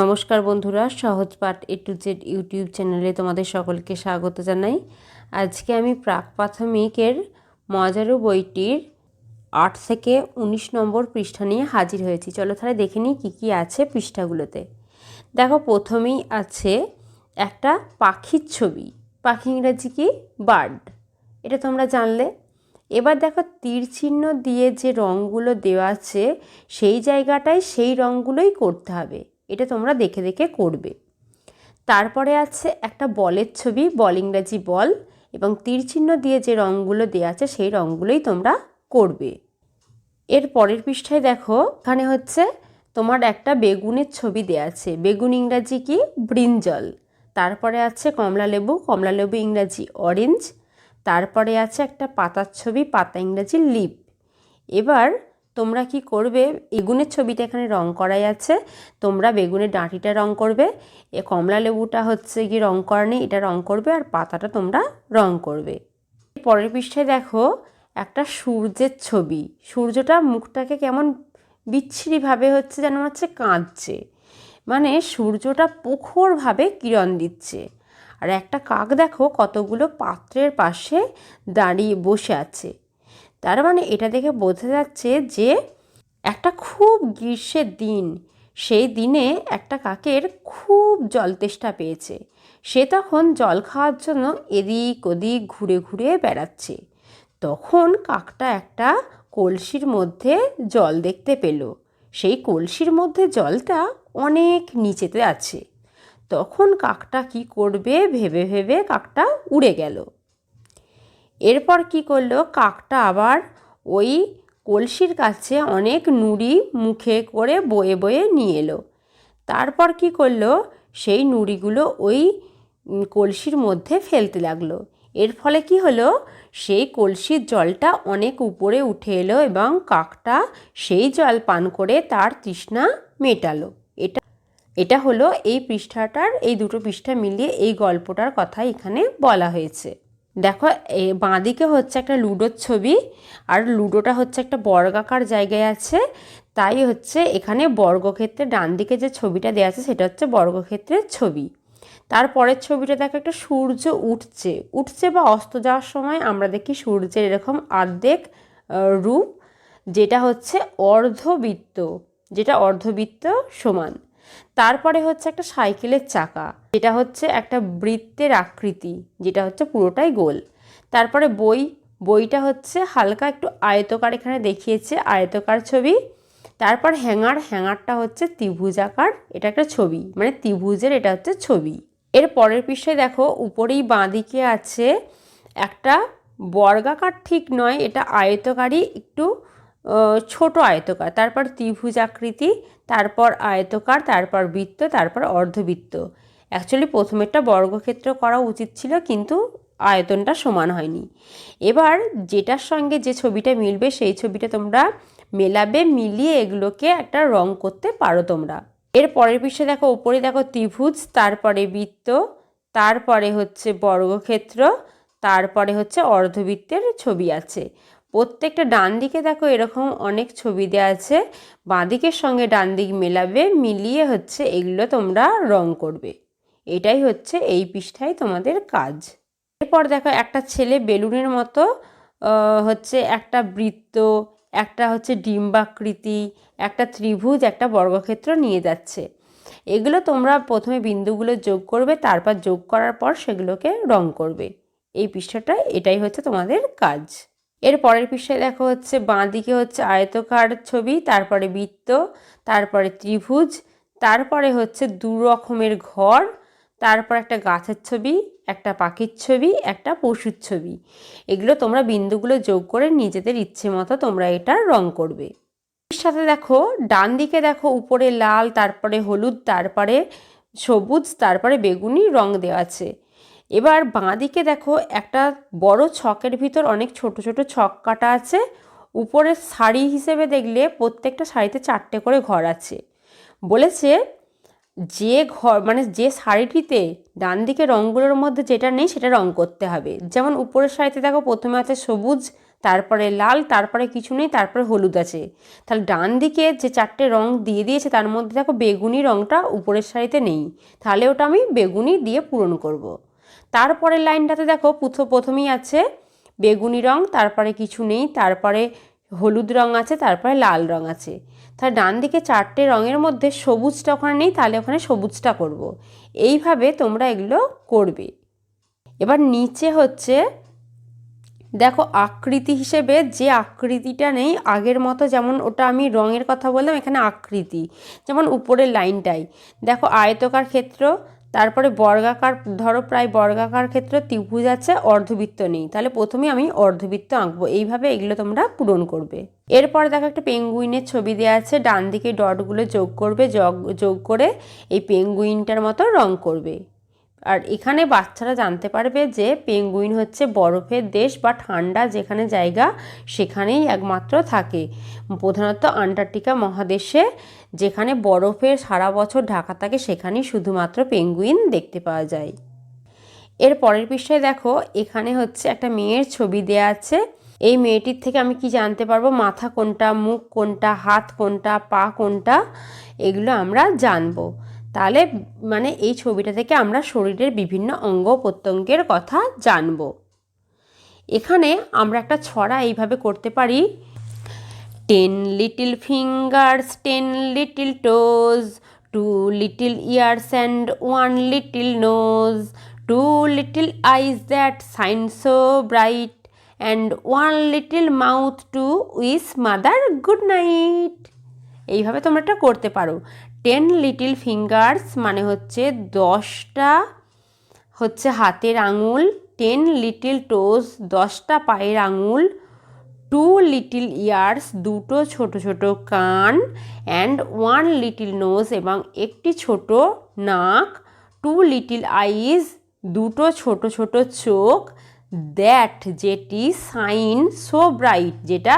নমস্কার বন্ধুরা, সহজ পাঠ এ টু জেড ইউটিউব চ্যানেলে তোমাদের সকলকে স্বাগত জানাই। আজকে আমি প্রাক প্রাথমিকের মজারু বইটির আট থেকে উনিশ নম্বর পৃষ্ঠা নিয়ে হাজির হয়েছি। চলো তাহলে দেখে নিই কী কী আছে পৃষ্ঠাগুলোতে। দেখো, প্রথমেই আছে একটা পাখির ছবি। পাখি ইংরাজি কি? বার্ড। এটা তোমরা জানলে। এবার দেখো, তীর চিহ্ন দিয়ে যে রঙগুলো দেওয়া আছে, সেই জায়গাটায় সেই রঙগুলোই করতে হবে। এটা তোমরা দেখে দেখে করবে। তারপরে আছে একটা বলের ছবি, বল, ইংরাজি বল, এবং তীর চিহ্ন দিয়ে যে রঙগুলো দেওয়া আছে সেই রঙগুলোই তোমরা করবে। এর পরের পৃষ্ঠায় দেখো, এখানে হচ্ছে তোমার একটা বেগুনের ছবি দেওয়া আছে। বেগুন ইংরাজি কি? ব্রিঞ্জল। তারপরে আছে কমলা লেবু কমলা লেবু ইংরাজি অরেঞ্জ। তারপরে আছে একটা পাতার ছবি, পাতা ইংরাজি লিপ। এবার তোমরা কি করবে? বেগুনের ছবিটা এখানে রং করাই আছে। তোমরা বেগুনের ডাঁটিটা রং করবে। এ কমলা লেবুটা হচ্ছে কি রং করা নেই, এটা রং করবে আর পাতাটা তোমরা রং করবে। পরের পৃষ্ঠায় দেখো, একটা সূর্যের ছবি। সূর্যটা মুখটাকে কেমন বিচ্ছিরিভাবে হচ্ছে যেন হচ্ছে কাঁদছে। মানে সূর্যটা প্রখরভাবে কিরণ দিচ্ছে। আর একটা কাক দেখো, কতগুলো পাত্রের পাশে দাঁড়িয়ে বসে আছে। তার মানে এটা দেখে বোঝা যাচ্ছে যে একটা খুব গ্রীষ্মের দিন, সেই দিনে একটা কাকের খুব জল তেষ্টা পেয়েছে। সে তখন জল খাওয়ার জন্য এদিক ওদিক ঘুরে ঘুরে বেড়াচ্ছে। তখন কাকটা একটা কলসির মধ্যে জল দেখতে পেল। সেই কলসির মধ্যে জলটা অনেক নিচেতে আছে। তখন কাকটা কি করবে, ভেবে ভেবে কাকটা উড়ে গেল। এরপর কি করল? কাকটা আবার ওই কলসির কাছে অনেক নুড়ি মুখে করে বয়ে বয়ে নিয়ে এলো। তারপর কি করল? সেই নুড়িগুলো ওই কলসির মধ্যে ফেলতে লাগল। এর ফলে কি হলো? সেই কলসির জলটা অনেক উপরে উঠে এলো এবং কাকটা সেই জল পান করে তার তৃষ্ণা মেটালো। এটা এটা হলো এই পৃষ্ঠাটার, এই দুটো পৃষ্ঠা মিলিয়ে এই গল্পটার কথা এখানে বলা হয়েছে। দেখো, এ বাঁদিকে হচ্ছে একটা লুডোর ছবি আর লুডোটা হচ্ছে একটা বর্গাকার জায়গায় আছে। তাই হচ্ছে এখানে বর্গক্ষেত্রে ডান দিকে যে ছবিটা দেওয়া আছে সেটা হচ্ছে বর্গক্ষেত্রের ছবি। তারপরের ছবিটা দেখো, একটা সূর্য উঠছে। উঠছে বা অস্ত যাওয়ার সময় আমরা দেখি সূর্যের এরকম আর্ধেক রূপ, যেটা হচ্ছে অর্ধবৃত্ত, যেটা অর্ধবৃত্ত সমান। তারপরে হচ্ছে একটা সাইকেলের চাকা, যেটা হচ্ছে একটা বৃত্তের আকৃতি, যেটা হচ্ছে পুরোটাই গোল। তারপরে বই, বইটা হচ্ছে হালকা একটু আয়তকার, এখানে দেখিয়েছে আয়তকার ছবি। তারপর হ্যাঙ্গার, হ্যাঙ্গারটা হচ্ছে ত্রিভুজাকার এটা একটা ছবি মানে ত্রিভুজের এটা হচ্ছে ছবি। এর পরের পৃষ্ঠায় দেখো, উপরেই বাঁদিকে আছে একটা বর্গাকার, ঠিক নয়, এটা আয়তকারই, একটু ছোট আয়তকার। তারপর ত্রিভুজ আকৃতি তারপর আয়তকার, তারপর বৃত্ত, তারপর অর্ধবৃত্ত। অ্যাকচুয়ালি প্রথমেরটা বর্গক্ষেত্র করা উচিত ছিল, কিন্তু আয়তনটা সমান হয়নি। এবার যেটার সঙ্গে যে ছবিটা মিলবে, সেই ছবিটা তোমরা মেলাবে, মিলিয়ে এগুলোকে একটা রং করতে পারো তোমরা। এর পরের পৃষ্ঠে দেখো ওপরে দেখো ত্রিভুজ, তারপরে বৃত্ত, তারপরে হচ্ছে বর্গক্ষেত্র, তারপরে হচ্ছে অর্ধবৃত্তের ছবি আছে। প্রত্যেকটা ডান দিকে দেখো এরকম অনেক ছবি দেওয়া আছে। বাঁ দিকের সঙ্গে ডান দিক মেলাবে, মিলিয়ে হচ্ছে এগুলো তোমরা রং করবে। এটাই হচ্ছে এই পৃষ্ঠায় তোমাদের কাজ। এরপর দেখো একটা ছেলে বেলুনের মতো হচ্ছে একটা বৃত্ত, একটা হচ্ছে ডিম্বাকৃতি, একটা ত্রিভুজ, একটা বর্গক্ষেত্র নিয়ে যাচ্ছে। এগুলো তোমরা প্রথমে বিন্দুগুলো যোগ করবে, তারপর যোগ করার পর সেগুলোকে রং করবে। এই পৃষ্ঠাটা এটাই হচ্ছে তোমাদের কাজ। এর পরের পৃষ্ঠায় দেখো হচ্ছে বাঁ দিকে হচ্ছে আয়তকার ছবি, তারপরে বৃত্ত, তারপরে ত্রিভুজ, তারপরে হচ্ছে দু রকমের ঘর, তারপর একটা গাছের ছবি, একটা পাখির ছবি, একটা পশুর ছবি। এগুলো তোমরা বিন্দুগুলো যোগ করে নিজেদের ইচ্ছে মতো তোমরা এটা রং করবে। সাথে দেখো, ডান দিকে দেখো, উপরে লাল, তারপরে হলুদ, তারপরে সবুজ, তারপরে বেগুনি রং দেওয়া আছে। এবার বাঁ দিকে দেখো একটা বড় ছকের ভিতর অনেক ছোট ছোট ছক কাটা আছে। উপরের শাড়ি হিসেবে দেখলে প্রত্যেকটা শাড়িতে চারটে করে ঘর আছে। বলেছে যে ঘর মানে যে শাড়িটিতে ডান দিকে রঙগুলোর মধ্যে যেটা নেই সেটা রং করতে হবে। যেমন উপরের শাড়িতে দেখো প্রথমে আছে সবুজ, তারপরে লাল, তারপরে কিছু নেই, তারপরে হলুদ আছে। তাহলে ডান দিকে যে চারটে রং দিয়ে দিয়েছে তার মধ্যে দেখো বেগুনি রংটা উপরের শাড়িতে নেই। তাহলে ওটা আমি বেগুনি দিয়ে পূরণ করব। তারপরের লাইনটাতে দেখো প্রথমেই আছে, বেগুনি রং, তারপরে কিছু নেই, তারপরে হলুদ রং আছে, তারপরে লাল রং আছে। তাহলে ডান দিকে চারটে রঙের মধ্যে সবুজটা ওখানে নেই, তাহলে ওখানে সবুজটা করব। এইভাবে তোমরা এগুলো করবে। এবার নিচে হচ্ছে, দেখো আকৃতি হিসেবে যে আকৃতিটা নেই, আগের মতো যেমন ওটা আমি রঙের কথা বললাম, এখানে আকৃতি, যেমন উপরের লাইনটাই। দেখো আয়তকার ক্ষেত্র তারপরে বর্গাকার, ধরো প্রায় বর্গাকার ক্ষেত্রে ত্রিভুজ আছে, অর্ধবৃত্ত নেই। তাহলে প্রথমে আমি অর্ধবৃত্ত আঁকবো। এইভাবে এগুলো তোমরা পূরণ করবে। এরপর দেখো একটা পেঙ্গুইনের ছবি দেওয়া আছে, ডান দিকে ডটগুলো যোগ করবে, যোগ যোগ করে এই পেঙ্গুইনটার মতো রং করবে। আর এখানে বাচ্চারা জানতে পারবে যে পেঙ্গুইন হচ্ছে বরফের দেশ বা ঠান্ডা যেখানে জায়গা সেখানেই একমাত্র থাকে। প্রধানত আন্টার্কটিকা মহাদেশে যেখানে বরফের সারা বছর ঢাকা থাকে, সেখানেই শুধুমাত্র পেঙ্গুইন দেখতে পাওয়া যায়। এর পরের পৃষ্ঠায় দেখো, এখানে হচ্ছে একটা মেয়ের ছবি দেয়া আছে। এই মেয়েটির থেকে আমি কি জানতে পারব? মাথা কোনটা, মুখ কোনটা, হাত কোনটা, পা কোনটা? এগুলো আমরা জানব। তাহলে মানে এই ছবিটা থেকে আমরা শরীরের বিভিন্ন অঙ্গ প্রত্যঙ্গের কথা জানব। এখানে আমরা একটা ছড়া এইভাবে করতে পারি। Ten little fingers ten little toes two little ears and one little nose two little eyes that shine so bright and one little mouth to wish mother good night এইভাবে তোমরা এটা করতে পারো। টেন লিটিল ফিঙ্গার্স মানে হচ্ছে দশটা, হচ্ছে হাতের আঙুল টেন লিটিল টোজ দশটা পায়ের আঙুল টু লিটিল ইয়ার্স দুটো ছোট ছোট কান অ্যান্ড ওয়ান লিটিল নোজ এবং একটি ছোট নাক, টু লিটিল আইজ, দুটো ছোট ছোট চোখ, দ্যাট যেটি সাইন সো ব্রাইট, যেটা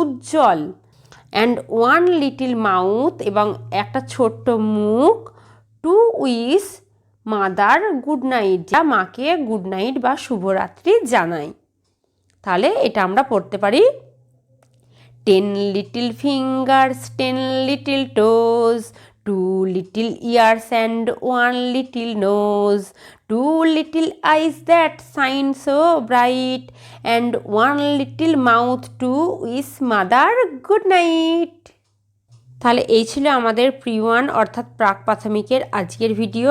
উজ্জ্বল, অ্যান্ড ওয়ান লিটিল মাউথ এবং একটা ছোট্ট মুখ, to wish, mother good night, যা মাকে গুড নাইট বা শুভরাত্রি জানাই তাহলে এটা আমরা পড়তে পারি ten little fingers ten little toes two little ears and one little nose two little eyes that shine so bright and one little mouth to wish mother good night তাহলে এই ছিল আমাদের প্রি ওয়ান অর্থাৎ প্রাক প্রাথমিকের আজকের video